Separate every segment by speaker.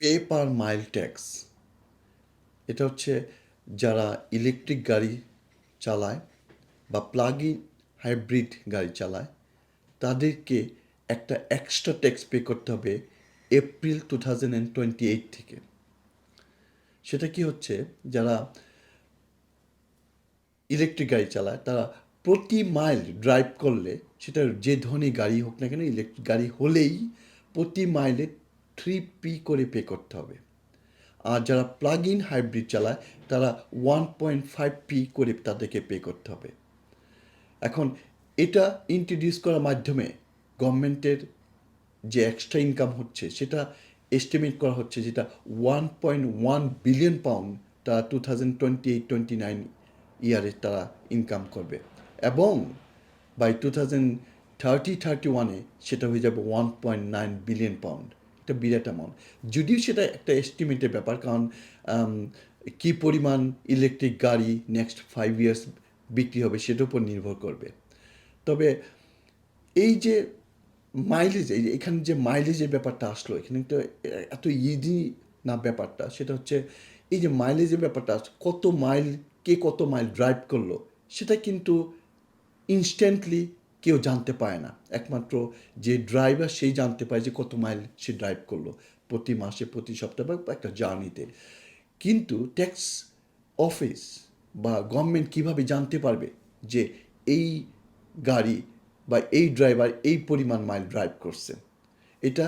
Speaker 1: Pay per mile tax এটা হচ্ছে যারা ইলেকট্রিক গাড়ি চালায় বা প্লাগ ইন হাইব্রিড গাড়ি চালায়, তাদেরকে একটা এক্সট্রা ট্যাক্স পে করতে হবে April two thousand and twenty eight থেকে। সেটা কি হচ্ছে? যারা ইলেকট্রিক গাড়ি চালায়, তারা প্রতি মাইল ড্রাইভ করলে, সেটা যে ধরনের গাড়ি হোক না কেন ইলেকট্রিক গাড়ি হলেই প্রতি মাইলে থ্রি পি করে পে করতে হবে। আর যারা প্লাগ ইন হাইব্রিড চালায়, তারা ওয়ান পয়েন্ট ফাইভ পি করে তাদেরকে পে করতে হবে। এখন এটা ইন্ট্রোডিউস করার মাধ্যমে গভর্নমেন্টের যে এক্সট্রা ইনকাম হচ্ছে, সেটা এস্টিমেট করা হচ্ছে যেটা one point one billion pound তারা two thousand twenty eight twenty nine ইয়ারে তারা ইনকাম করবে। এবং by two thousand thirty thirty ওয়ানে সেটা হয়ে যাবে one point nine billion pound একটা বিরাট অ্যামাউন্ট যদিও সেটা একটা এস্টিমেটের ব্যাপার, কারণ কী পরিমাণ ইলেকট্রিক গাড়ি নেক্সট ফাইভ ইয়ার্স বিক্রি হবে সেটার উপর নির্ভর করবে। তবে এই যে মাইলেজ এই এখানে যে মাইলেজের ব্যাপারটা আসলো, এখানে তো এত ইজি না ব্যাপারটা, সেটা হচ্ছে এই যে মাইলেজের ব্যাপারটা, কত মাইল কে কত মাইল ড্রাইভ করল, সেটা কিন্তু ইনস্ট্যান্টলি কেউ জানতে পায় না। একমাত্র যে ড্রাইভার সেই জানতে পায় যে কত মাইল সে ড্রাইভ করল প্রতি মাসে, প্রতি সপ্তাহে বা একটা জার্নিতে কিন্তু ট্যাক্স অফিস বা গভর্নমেন্ট কীভাবে জানতে পারবে যে এই গাড়ি বা এই ড্রাইভার এই পরিমাণ মাইল ড্রাইভ করছে? এটা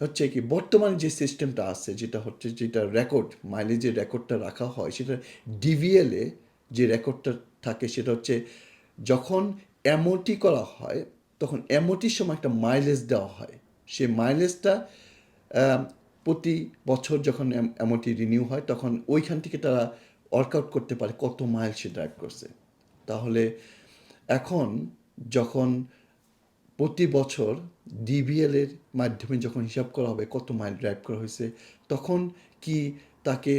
Speaker 1: হচ্ছে কি, বর্তমানে যে সিস্টেমটা আছে, যেটা হচ্ছে যেটা রেকর্ড মাইলেজের রেকর্ডটা রাখা হয়, সেটা ডিভিএলে যে রেকর্ডটা থাকে, সেটা হচ্ছে যখন এমওটি করা হয়, তখন এমওটির সময় একটা মাইলেজ দেওয়া হয়। সেই মাইলেজটা প্রতি বছর যখন এমওটি রিনিউ হয়, তখন ওইখান থেকে তারা ওয়ার্কআউট করতে পারে কত মাইল সে ড্রাইভ করছে। তাহলে এখন যখন প্রতি বছর ডিবিএল এর মাধ্যমে যখন হিসাব করা হবে কত মাইল ড্রাইভ করা হয়েছে, তখন কি তাকে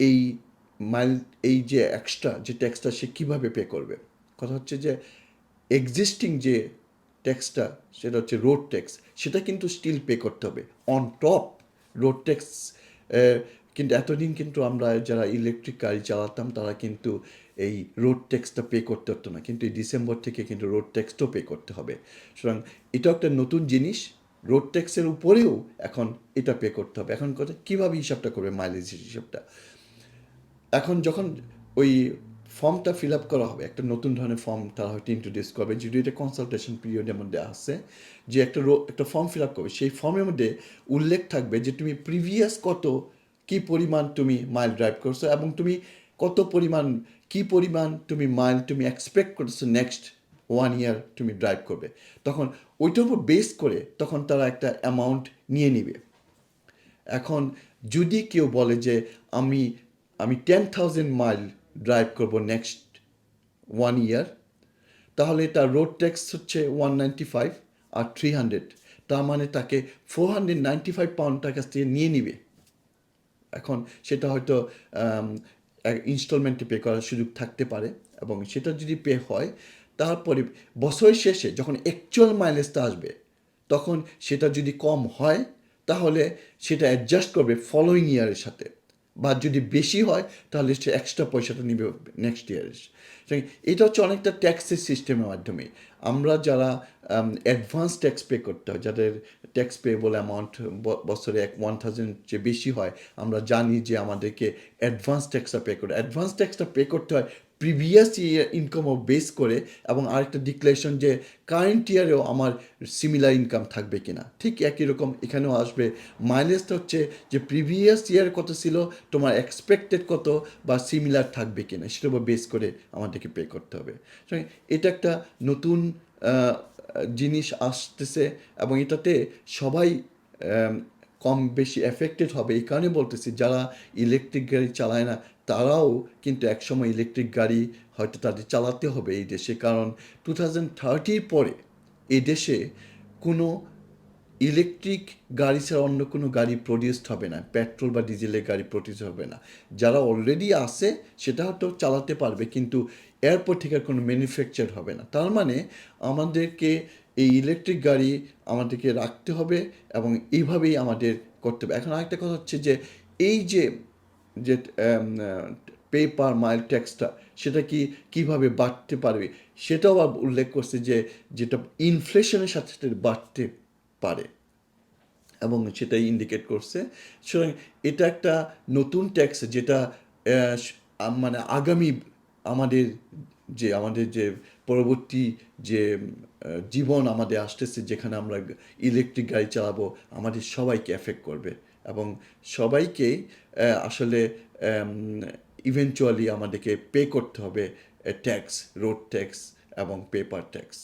Speaker 1: এই মাইল এই যে এক্সট্রা যে ট্যাক্সটা সে কীভাবে পে করবে? কথা হচ্ছে যে এক্সিস্টিং যে ট্যাক্সটা সেটা হচ্ছে রোড ট্যাক্স সেটা কিন্তু স্টিল পে করতে হবে। অন টপ রোড ট্যাক্স কিন্তু এতদিন কিন্তু আমরা যারা ইলেকট্রিক গাড়ি চালাতাম, তারা কিন্তু এই রোড ট্যাক্সটা পে করতে হতো না। কিন্তু এই ডিসেম্বর থেকে কিন্তু রোড ট্যাক্সটাও পে করতে হবে। সুতরাং এটাও একটা নতুন জিনিস রোড ট্যাক্সের উপরেও এখন এটা পে করতে হবে। এখন কথা, কীভাবে হিসাবটা করবে মাইলেজ হিসাবটা? এখন যখন ওই ফর্মটা ফিল আপ করা হবে। একটা নতুন ধরনের ফর্ম তারা হয়তো ইন্ট্রোডিউস করবে। যদি এটা কনসালটেশন পিরিয়ডের মধ্যে আসছে, যে একটা একটা ফর্ম ফিল আপ করবে, সেই ফর্মের মধ্যে উল্লেখ থাকবে যে তুমি প্রিভিয়াস কত কি পরিমাণ তুমি মাইল ড্রাইভ করছ এবং তুমি কত পরিমাণ, কি পরিমাণ তুমি মাইল তুমি এক্সপেক্ট করছ নেক্সট ওয়ান ইয়ার তুমি ড্রাইভ করবে। তখন ওইটার উপর বেস করে তখন তারা একটা অ্যামাউন্ট নিয়ে নিবে। এখন যদি কেউ বলে যে আমি আমি টেন থাউজেন্ড মাইল ড্রাইভ করব নেক্সট ওয়ান ইয়ার তাহলে তার রোড ট্যাক্স হচ্ছে ওয়ান নাইনটি ফাইভ আর থ্রি হান্ড্রেড তার মানে তাকে four hundred ninety five pound কাছ থেকে নিয়ে নিবে। এখন সেটা হয়তো ইনস্টলমেন্টে পে করার সুযোগ থাকতে পারে এবং সেটা যদি পে হয়, তারপরে বছরের শেষে যখন অ্যাকচুয়াল মাইলেজটা আসবে, তখন সেটা যদি কম হয়, তাহলে সেটা অ্যাডজাস্ট করবে ফলোয়িং ইয়ারের সাথে। বা যদি বেশি হয় তাহলে সে এক্সট্রা পয়সাটা নিবে নেক্সট ইয়ারে এটা হচ্ছে অনেকটা ট্যাক্সের সিস্টেমের মাধ্যমে। আমরা যারা অ্যাডভান্স ট্যাক্স পে করতে হয়, যাদের ট্যাক্স পেবল অ্যামাউন্ট বছরে এক ওয়ান থাউজেন্ড যে বেশি হয়, আমরা জানি যে আমাদেরকে অ্যাডভান্স ট্যাক্সটা পে করে অ্যাডভান্স ট্যাক্সটা পে করতে হয় প্রিভিয়াস ইয়ার ইনকাম বেস করে এবং আরেকটা ডিক্লারেশন যে কারেন্ট ইয়ারেও আমার সিমিলার ইনকাম থাকবে কিনা। ঠিক একই রকম এখানেও আসবে। মাইলেজটা হচ্ছে যে প্রিভিয়াস ইয়ার কত ছিল, তোমার এক্সপেক্টেড কত বা সিমিলার থাকবে কিনা, সেটার উপর বেস করে আমাদেরকে পে করতে হবে। এটা একটা নতুন জিনিস আসতেছে এবং এটাতে সবাই কম বেশি এফেক্টেড হবে। এই কারণে বলতেছি, যারা ইলেকট্রিক গাড়ি চালায় না, তারাও কিন্তু একসময় ইলেকট্রিক গাড়ি হয়তো তাদের চালাতে হবে এই দেশে। কারণ টু থাউজেন্ড থার্টির পরে এই দেশে কোনো ইলেকট্রিক গাড়ি ছাড়া অন্য কোনো গাড়ি প্রডিউসড হবে না। পেট্রোল বা ডিজেলের গাড়ি প্রডিউস হবে না। যারা অলরেডি আছে, সেটা হয়তো চালাতে পারবে, কিন্তু এয়ারপোর্ট থেকে আর কোনো ম্যানুফ্যাকচার হবে না। তার মানে আমাদেরকে এই ইলেকট্রিক গাড়ি আমাদেরকে রাখতে হবে এবং এইভাবেই আমাদের করতে হবে। এখন আরেকটা কথা হচ্ছে যে, এই যে যে পে পার মাইল ট্যাক্সটা সেটা কি কীভাবে বাড়তে পারবে? সেটাও উল্লেখ করছে যে, যেটা ইনফ্লেশনের সাথে সাথে বাড়তে পারে এবং সেটাই ইন্ডিকেট করছে। সুতরাং এটা একটা নতুন ট্যাক্স যেটা মানে আগামী আমাদের যে আমাদের যে পরবর্তী যে জীবন আমাদের আসতেছে, যেখানে আমরা ইলেকট্রিক গাড়ি চালাবো, আমাদের সবাইকে এফেক্ট করবে এবং সবাইকে আসলে ইভেনচুয়ালি আমাদেরকে পে করতে হবে ট্যাক্স রোড ট্যাক্স এবং পেপার ট্যাক্স